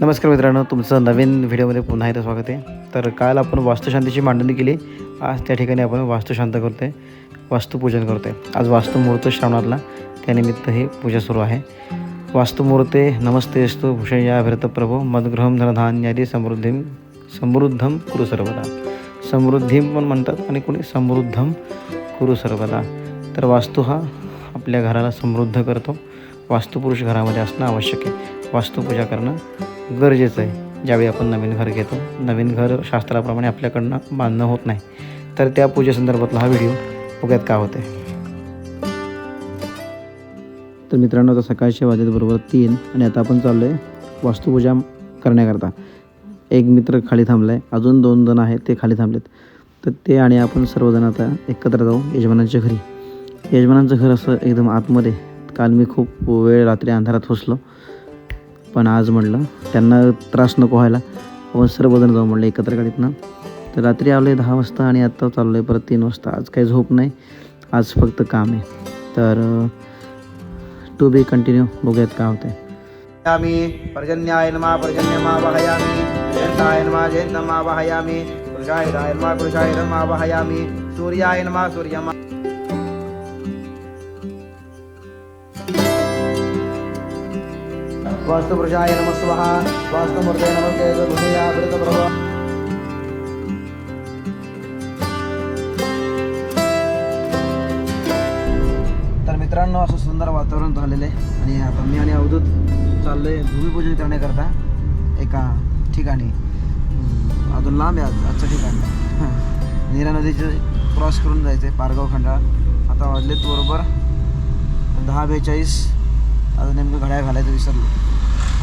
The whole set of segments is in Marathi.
नमस्कार मित्रांनो तुमचं नवीन व्हिडिओमध्ये पुन्हा एकदा स्वागत आहे. तर काल आपण वास्तुशांतीची मांडणी केली. आज त्या ठिकाणी आपण वास्तुशांत करतो आहे वास्तुपूजन करतो आहे आज वास्तुमुहूर्त श्रावणातला त्यानिमित्त ही पूजा सुरू आहे. वास्तुमुहूर्ते नमस्ते अस्तु भूषया प्रभो मदगृहम धनधान्यादी समृद्धीम समृद्धम कुरु सर्वदा. समृद्धीम पण म्हणतात आणि कोणी समृद्धम कुरु सर्वदा. तर वास्तू हा आपल्या घराला समृद्ध करतो. वास्तुपुरुष घरामध्ये असणं आवश्यक आहे. वास्तुपूजा करणं गरजेचं आहे. ज्यावेळी आपण नवीन घर घेतो नवीन घर शास्त्राप्रमाणे आपल्याकडनं बांधणं होत नाही. तर त्या पूजेसंदर्भातला हा व्हिडिओ बघ्यात का होते तर मित्रांनो आता सकाळच्या वाजेत बरोबर तीन आणि आता आपण चाललो आहे वास्तुपूजा करण्याकरता. एक मित्र खाली थांबला आहे अजून दोन जण आहेत ते खाली थांबलेत. तर ते आणि आपण सर्वजण आता एकत्र जाऊ यजमानांच्या घरी. यजमानांचं घर असं एकदम आतमध्ये. काल मी खूप वेळ रात्री अंधारात फसलो. पण आज म्हटलं त्यांना त्रास नको व्हायला. आपण सर्वजण जाऊ म्हटलं एकत्र गाडीतनं. तर रात्री आलो आहे दहा वाजता आणि आत्ता चाललो आहे परत तीन वाजता. आज काही झोप नाही. आज फक्त काम आहे. तर टू बी कंटिन्यू बघूयात काय होतं यामी पर्जन्याय नमः पर्जन्यमा वहयामि. जयन्ताय नमः जयन्तमा वहयामि. पुरुषाय नमः पुरुषाय नमः वहयामि. सूर्याय नमः सूर्यमा वास्तुपुरुषाय नमः स्वाहा नमस्ते भूषया प्रभो तर मित्रांनो असं सुंदर वातावरण झालेलं आहे. आणि आता मी आणि अवधूत चाललो आहे भूमिपूजन करण्याकरता एका ठिकाणी. अजून लांब आहे आज आजचं ठिकाण. नीरा नदीचे क्रॉस करून जायचं आहे पारगाव खंडाळा. आता वाजलेत बरोबर दहा बेचाळीस. आता नेमकं घड्याळ घालायचं विसरलो.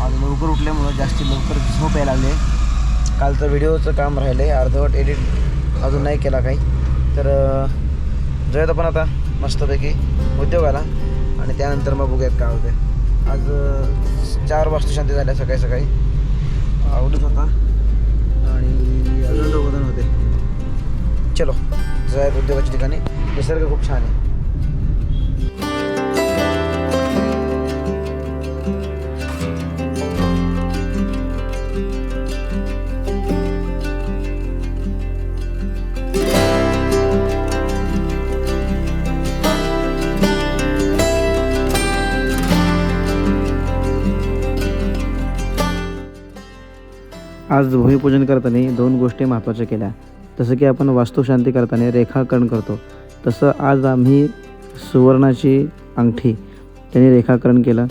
आज लवकर उठल्यामुळं जास्ती लवकर झोप यायला लागले कालचं व्हिडिओचं काम राहिलं आहे अर्धवट एडिट अजून नाही केला काही. तर जाऊयात आपण आता मस्तपैकी उद्योगाला आणि त्यानंतर मग बघूयात काय होते आज चार वाजता शांती झाल्या सकाळी सकाळी. आवडत होता. आणि अजून दोघं जण होते. चलो जाऊयात उद्योगाच्या ठिकाणी. निसर्ग खूप छान आहे. आज भूमिपूजन करताना दोन गोष्टी महत्त्वाच्या केल्या. जसं की आपण वास्तुशांती करताना रेखाकरण करतो. तसं आज आम्ही सुवर्णाची अंगठी त्याने रेखाकरण केलं.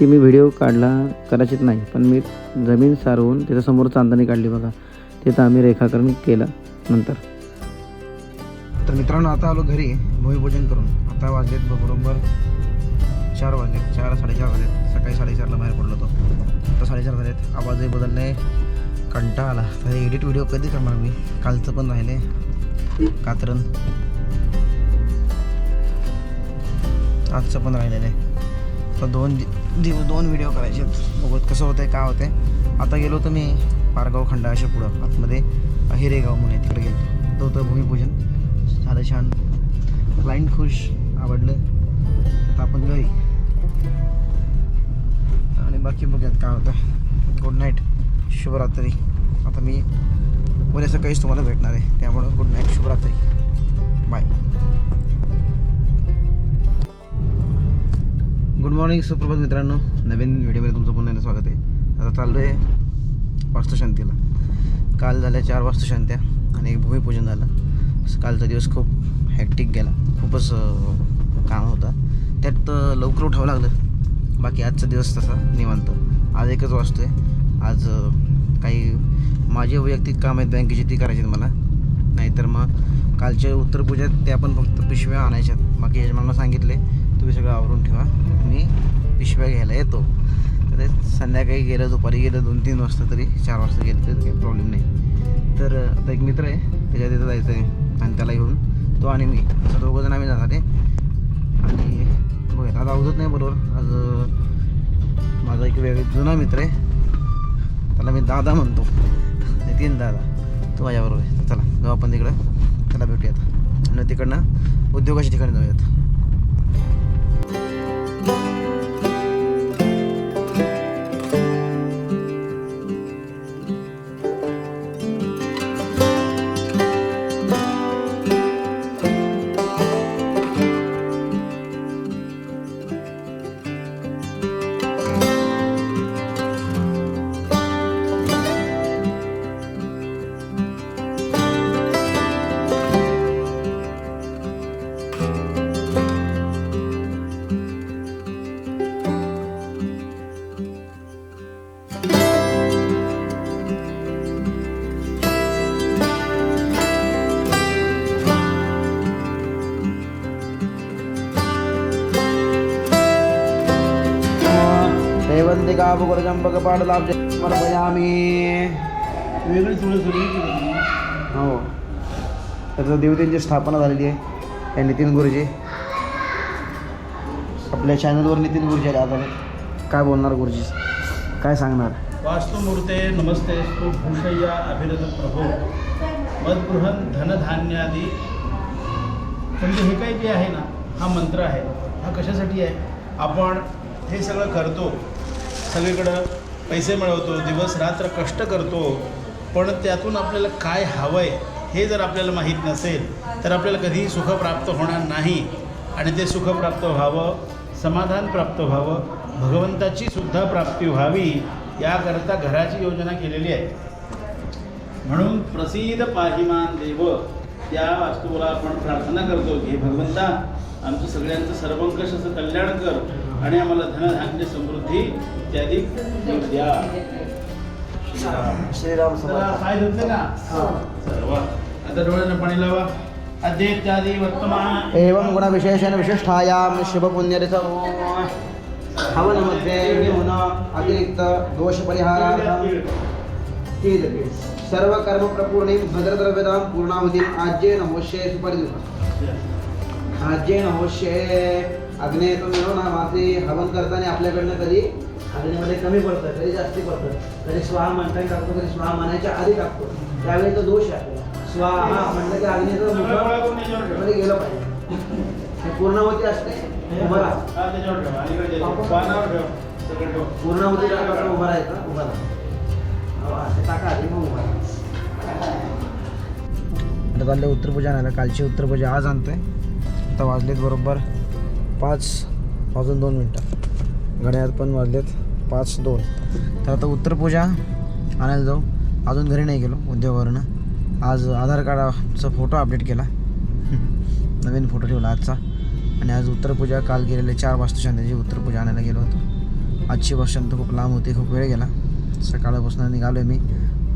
ती मी व्हिडिओ काढला कदाचित नाही पण मी जमीन सारवून त्याच्यासमोर चांदणी काढली बघा. तिथं आम्ही रेखाकरण केलं नंतर. तर मित्रांनो आता आलो घरी भूमिपूजन करून. आता वाजलेत बरोबर चार वाजले चार साडेचार वाजले. सकाळी साडेचारला बाहेर पडलो होतो. आता साडेचार झालेत. आवाजही बदलले. कंटाळा आला. तर एडिट व्हिडिओ कधी करणार मी? कालचं पण राहिले. कात्रण आजचं पण राहिलेलं. आहे तर दोन दिवस दोन व्हिडिओ करायचे आहेत बघत कसं होतंय काय होतंय. आता गेलो होतो मी पारगाव खंडा खंडाच्या पुढं. आतमध्ये हिरेगाव म्हणून आहे, तिकडे गेलो. तो होतं भूमिपूजन. झालं छान. क्लाइंट खुश आवडलं. आता आपण घरी. आणि बाकी बघूयात काय होतं. गुड नाईट शुभरात्री. आता मी उद्या सकाळीच तुम्हाला भेटणार आहे. त्यामुळं गुड नाईट शुभरात्री. बाय गुड मॉर्निंग सुप्रभात मित्रांनो. नवीन व्हिडिओमध्ये तुमचं पुन्हा स्वागत आहे. आता चाललो आहे वास्तुशांतीला काल झाल्या चार वास्तुशांत्या आणि एक भूमिपूजन झालं. कालचा दिवस खूप हॅक्टिक गेला. खूपच काम होतं. त्यात लवकर उठावं लागलं. बाकी आजचा दिवस तसा निवांत. आज एकच वाजतो आहे. आज काही माझे वैयक्तिक काम आहेत बँकेची ती करायची आहेत मला. नाहीतर मग कालच्या उत्तरपूजेत त्या पण फक्त पिशव्या आणायच्यात बाकी यजमानाला सांगितले तुम्ही सगळं आवरून ठेवा. मी पिशव्या घ्यायला येतो. तर संध्याकाळी गेलं दुपारी गेलं दोन तीन वाजता तरी चार वाजता गेलं तरी काही प्रॉब्लेम नाही. तर आता एक मित्र आहे त्याच्या तिथं जायचं आहे आणि त्याला घेऊन तो आणि मी असं दोघंजण आम्ही जाणार आहे. आणि बघा आज अवधत नाही बरोबर. आज माझा एक वेगळा जुना मित्र आहे. त्याला मी दादा म्हणतो. नितीन दादा. तो माझ्याबरोबर आहे. तर चला जाऊ आपण तिकडं. त्याला भेटूयात. आणि तिकडनं उद्योगाच्या ठिकाणी जाऊयात. देवंतिका चंपकपाठ लाभ समर्पयामी वेगळी थोडी थोडी हो त्याचं देवतेंची स्थापना झालेली आहे. हे नितीन गुरुजी. आपल्या चॅनलवर नितीन गुरुजी आले आता. काय बोलणार गुरुजी? काय सांगणार? वास्तुमूर्ते नमस्ते. स्तु भूषय्या अभिरथ प्रभो. मदगृहन धनधान्यादी. म्हणजे हे काही जे आहे ना हा मंत्र आहे. हा कशासाठी आहे? आपण हे सगळं करतो. सगळीकडं पैसे मिळवतो दिवस रात्र कष्ट करतो पण त्यातून आपल्याला काय हवं आहे हे जर आपल्याला माहीत नसेल तर आपल्याला कधीही सुख प्राप्त होणार नाही. आणि ते सुख प्राप्त व्हावं समाधान प्राप्त व्हावं भगवंताची सुद्धा प्राप्ती व्हावी याकरता घराची योजना केलेली आहे. म्हणून प्रसिद्ध पाहिमान देव त्या वास्तूला आपण प्रार्थना करतो की भगवंता आमचं सगळ्यांचं सर्वंकष असं कल्याण कर आणि आम्हाला धनधान्य समृद्धी इत्यादी द्या. श्रीराम. पाय धुतले का? सर्व आता डोळ्यानं पाणी लावा. वर्तमान. एवं गुणविशेषण विशिष्टायां शुभपुण्यरित हवनमध्ये विहुन अतिरिक्त दोषपरिहारार्थं सर्व कर्म प्रपूर्णीं भद्रद्रव्यदां पूर्णाहुतीम् आज्येन होष्ये सुपरिदुः आज्येन होष्ये अग्ने तुम्ही हो ना मासे हवन करताना आपल्याकडनं कधी? अग्नीमध्ये कमी पडतं कधी जास्ती पडतं. कधी स्वाहा म्हणताना टाकतो कधी स्वाहा म्हणायच्या आधी टाकतो. त्यावेळी तो दोष आहे. स्वाहा म्हटलं की अग्नीचं मध्ये गेलं पाहिजे. हे पूर्णावती असते उभं हा. पूर्णावती टाकायचं उभं राहायचं उभं राहा. असं टाका आधी मग उभं राहा. आता चालले उत्तरपूजा आणायला कालची उत्तरपूजा आज आणतोय. आता वाजलेत बरोबर पाच वाजून दोन मिनटं. घड्याळ पण वाजलेत पाच दोन. तर आता उत्तरपूजा आणायला जाऊ. अजून घरी नाही गेलो उद्योगावरनं. आज आधार कार्डाचा फोटो अपडेट केला. नवीन फोटो ठेवला आजचा. आणि आज उत्तरपूजा काल गेलेले चार वास्तुशांतीची उत्तरपूजा आणायला गेलो होतो. आजची वास्तुशांत खूप लांब होती खूप वेळ गेला. सकाळपासून निघालो आहे मी.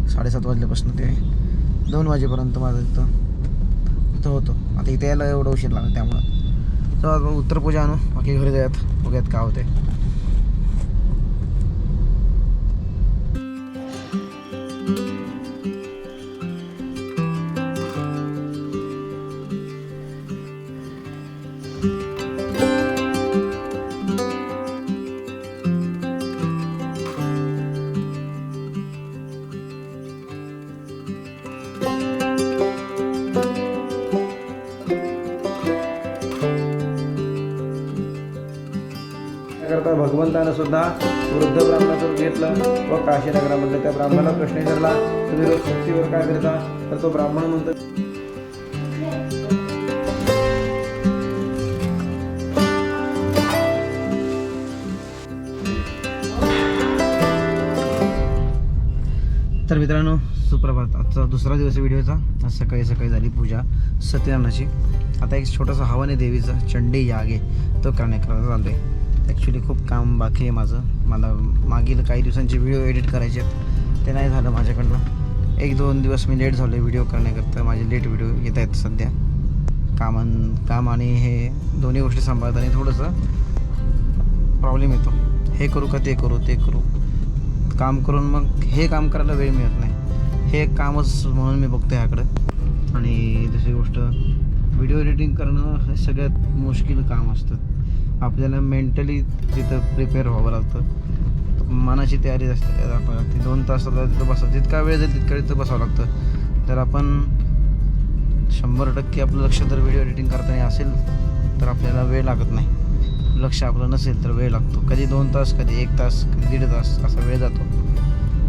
साडेसात वाजल्यापासून ते दोन वाजेपर्यंत माझं इथं इथं होतो. आता इथे यायला एवढं उशीर लागला त्यामुळं. तर आता उत्तरपूजा आणू. बाकी घरी जाऊयात. बघूयात काय होते बोलताना सुद्धा वृद्ध ब्राह्मणाचं रूप घेतलं. व काशी नगरामधल्या त्या ब्राह्मणाला प्रश्न विचारला तुम्ही रोज शक्तीवर काय करता? तर तो ब्राह्मण म्हणतो तर मित्रांनो सुप्रभात. आजचा दुसरा दिवस व्हिडिओचा. आज सकाळी सकाळी झाली पूजा सत्यनारायणाची. आता एक छोटासा हवन आहे देवीचा चंडी याग. आहे तो करण्याकरता चालतो आहे ॲक्च्युली खूप काम बाकी आहे माझं. मला मागील काही दिवसांचे व्हिडिओ एडिट करायचे आहेत. ते नाही झालं माझ्याकडनं. एक दोन दिवस मी लेट झालो आहे व्हिडिओ करण्याकरता. माझे लेट व्हिडिओ येत आहेत सध्या. कामान काम आणि हे दोन्ही गोष्टी सांभाळताना थोडंसं प्रॉब्लेम येतो. हे करू का ते करू ते करू. काम करून मग हे काम करायला वेळ मिळत नाही. हे एक कामच म्हणून मी बघतो ह्याकडं. आणि दुसरी गोष्ट व्हिडिओ एडिटिंग करणं हे सगळ्यात मुश्किल काम असतं. आपल्याला मेंटली तिथं प्रिपेअर व्हावं लागतं. मनाची तयारी असते. दाखवावी लागते दोन तास तिथं बसा जितका वेळ जाईल तितका तिथं बसावं लागतं. तर आपण शंभर टक्के आपलं लक्ष जर व्हिडिओ एडिटिंग करताना असेल तर आपल्याला वेळ लागत नाही. लक्ष आपलं नसेल तर वेळ लागतो. कधी दोन तास कधी एक तास कधी दीड तास असा वेळ जातो.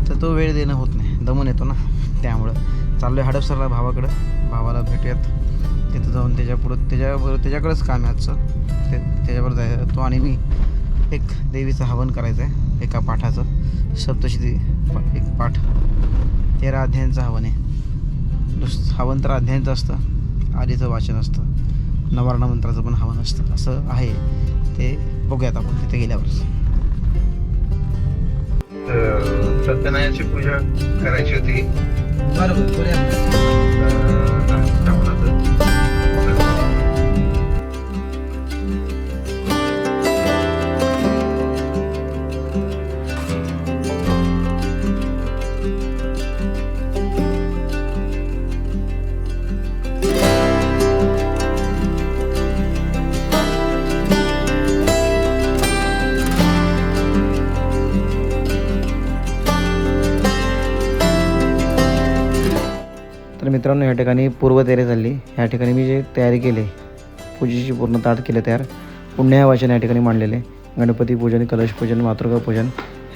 तर तो वेळ देणं होत नाही. दमून येतो ना. त्यामुळं. चाललो आहे हडपसरला भावाकडं. भावाला भेटूयात. तिथं जाऊन त्याच्यापुढं त्याच्याबरोबर त्याच्याकडेच काम आहे आजचं. ते त्याच्याबरोबर जाय तो आणि मी एक देवीचं हवन करायचं आहे एका पाठाचं. सप्तशती पा- एक पाठ. तेरा अध्यायांचं हवन आहे. दुस हवन तर अध्यायांचं असतं आधीचं वाचन असतं. नवारणा मंत्राचं पण हवन असतं. असं आहे. ते बघूयात आपण तिथे गेल्यावर. सत्यनारायणाची पूजा करायची होती. बरोबर मित्रांनो या ठिकाणी पूर्वतयारी झाली. या ठिकाणी मी जे तयारी केली पूजेची पूर्ण ताट केले तयार. पुण्या वाचन या ठिकाणी मांडलेले. गणपती पूजन कलश पूजन मातृका पूजन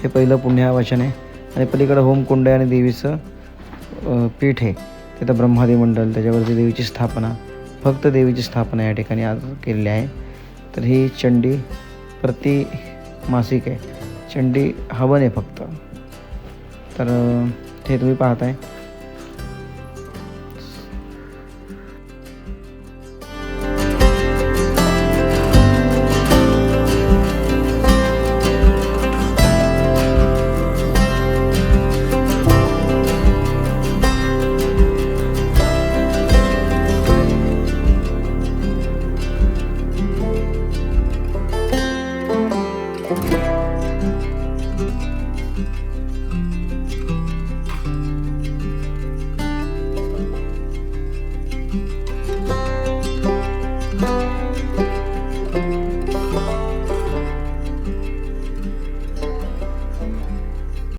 हे पहिलं पुण्यावाचन आहे. आणि पलीकडं होमकुंड आहे आणि देवीचं पीठ आहे. तिथं ब्रह्मादी मंडल त्याच्यावरती देवीची स्थापना फक्त देवीची स्थापना या ठिकाणी आज केलेली आहे. तर ही चंडी प्रति मासिक आहे. चंडी हवन आहे फक्त. तर ते हे तुम्ही पाहताय.